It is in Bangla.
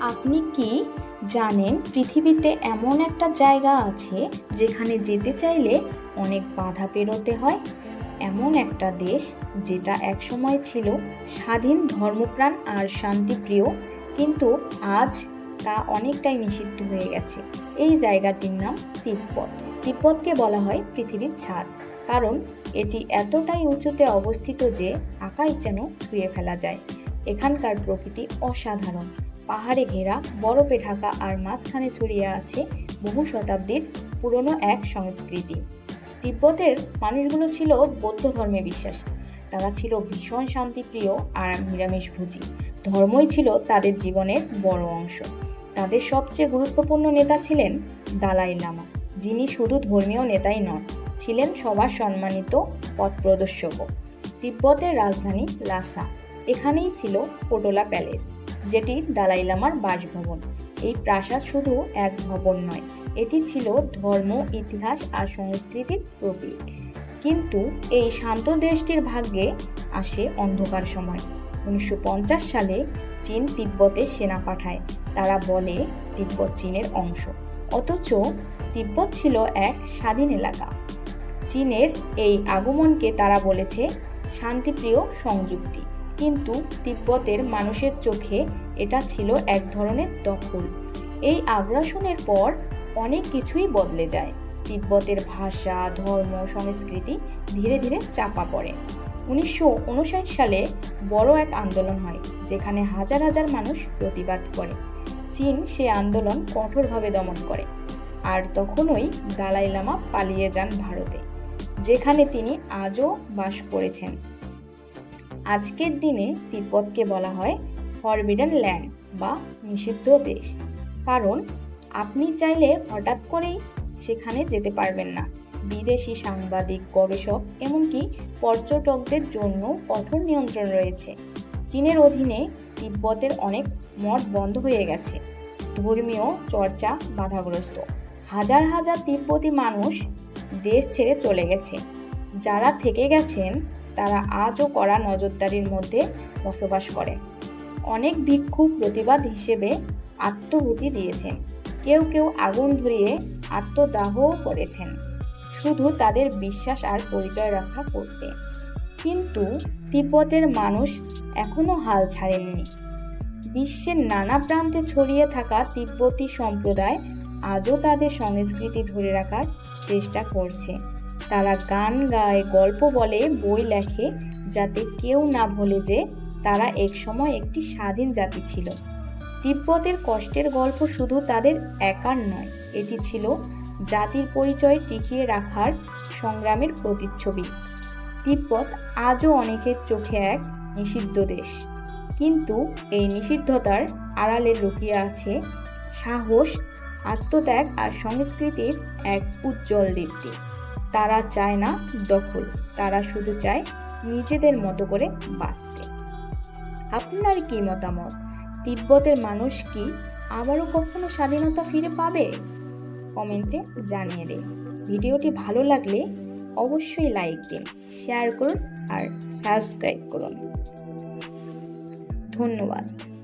আপনি কি জানেন পৃথিবীতে এমন একটা জায়গা আছে যেখানে যেতে চাইলে অনেক বাধা পেরোতে হয়? এমন একটা দেশ যেটা একসময় ছিল স্বাধীন ধর্মপ্রাণ আর শান্তিপ্রিয়, কিন্তু আজ তা অনেকটাই নিষিদ্ধ হয়ে গেছে। এই জায়গাটির নাম তিব্বত। তিব্বতকে বলা হয় পৃথিবীর ছাদ, কারণ এটি এতটাই উঁচুতে অবস্থিত যে আকাশ যেন ছুঁয়ে ফেলা যায়। এখানকার প্রকৃতি অসাধারণ। পাহাড়ে ঘেরা, বরফে ঢাকা আর মাঝখানে ছড়িয়ে আছে বহু শতাব্দীর পুরনো এক সংস্কৃতি। তিব্বতের মানুষগুলো ছিল বৌদ্ধ ধর্মে বিশ্বাসী। তারা ছিল ভীষণ শান্তিপ্রিয় আর নিরামিষভোজী ধর্মই ছিল তাদের জীবনের বড় অংশ। তাদের সবচেয়ে গুরুত্বপূর্ণ নেতা ছিলেন দালাই লামা, যিনি শুধু ধর্মীয় নেতাই নন, ছিলেন সবার সম্মানিত পথ প্রদর্শকও। তিব্বতের রাজধানী লাসা, এখানেই ছিল পোটোলা প্যালেস। যেটি দালাই লামার বাসভবন। এই প্রাসাদ শুধু এক ভবন নয়, এটি ছিল ধর্ম, ইতিহাস আর সংস্কৃতির প্রতীক। কিন্তু এই শান্ত দেশটির ভাগ্যে আসে অন্ধকার সময়। উনিশশো পঞ্চাশ সালে চীন তিব্বতে সেনা পাঠায়। তারা বলে তিব্বত চীনের অংশ। অথচ তিব্বত ছিল এক স্বাধীন এলাকা। চীনের এই আগমনকে তারা বলেছে শান্তিপ্রিয় সংযুক্তি। কিন্তু তিব্বতের মানুষের চোখে এটা ছিল এক ধরনের দখল। এই আগ্রাসনের পর অনেক কিছুই বদলে যায়। তিব্বতের ভাষা, ধর্ম, সংস্কৃতি ধীরে ধীরে চাপা পড়ে। উনিশশো উনষাট সালে বড় এক আন্দোলন হয়, যেখানে হাজার হাজার মানুষ প্রতিবাদ করে। চীন সে আন্দোলন কঠোরভাবে দমন করে আর তখনই দালাই লামা পালিয়ে যান ভারতে, যেখানে তিনি আজও বাস করেছেন। আজকের দিনে তিব্বতকে বলা হয় ফরবিডেন ল্যান্ড বা নিষিদ্ধ দেশ। কারণ আপনি চাইলে হঠাৎ করেই সেখানে যেতে পারবেন না। বিদেশি সাংবাদিক, গবেষক এমনকি পর্যটকদের জন্য কঠোর নিয়ন্ত্রণ রয়েছে। চীনের অধীনে তিব্বতের অনেক মঠ বন্ধ হয়ে গেছে। ধর্মীয় চর্চা বাধাগ্রস্ত। হাজার হাজার তিব্বতী মানুষ দেশ ছেড়ে চলে গেছে। যারা থেকে গেছেন তারা আজও কড়া নজরদারির মধ্যে বসবাস করেন অনেক ভিক্ষু প্রতিবাদ হিসেবে আত্মহুতি দিয়েছেন। কেউ কেউ আগুন ধরিয়ে আত্মদাহও করেছেন। শুধু তাদের বিশ্বাস আর পরিচয় রক্ষা করতে। কিন্তু তিব্বতের মানুষ এখনও হাল ছাড়েননি। বিশ্বের নানা প্রান্তে ছড়িয়ে থাকা তিব্বতী সম্প্রদায় আজও তাদের সংস্কৃতি ধরে রাখার চেষ্টা করছে। তারা গান গায়, গল্প বলে, বই লেখে যাতে কেউ না ভুলে যে তারা একসময় একটি স্বাধীন জাতি ছিল। তিব্বতের কষ্টের গল্প শুধু তাদের একার নয়, এটি ছিল জাতির পরিচয় টিকিয়ে রাখার সংগ্রামের প্রতিচ্ছবি। তিব্বত আজও অনেকের চোখে এক নিষিদ্ধ দেশ। কিন্তু এই নিষিদ্ধতার আড়ালে লুকিয়ে আছে সাহস, আত্মত্যাগ আর সংস্কৃতির এক উজ্জ্বল দীপ্তি। তারা চায় না দখল, তারা শুধু চায় নিজেদের মতো করে বাঁচতে। আপনার কি মতামত? তিব্বতের মানুষ কি আবারও কখনো স্বাধীনতা ফিরে পাবে? কমেন্টে জানিয়ে দিন। ভিডিওটি ভালো লাগলে অবশ্যই লাইক দিন, শেয়ার করুন আর সাবস্ক্রাইব করুন। ধন্যবাদ।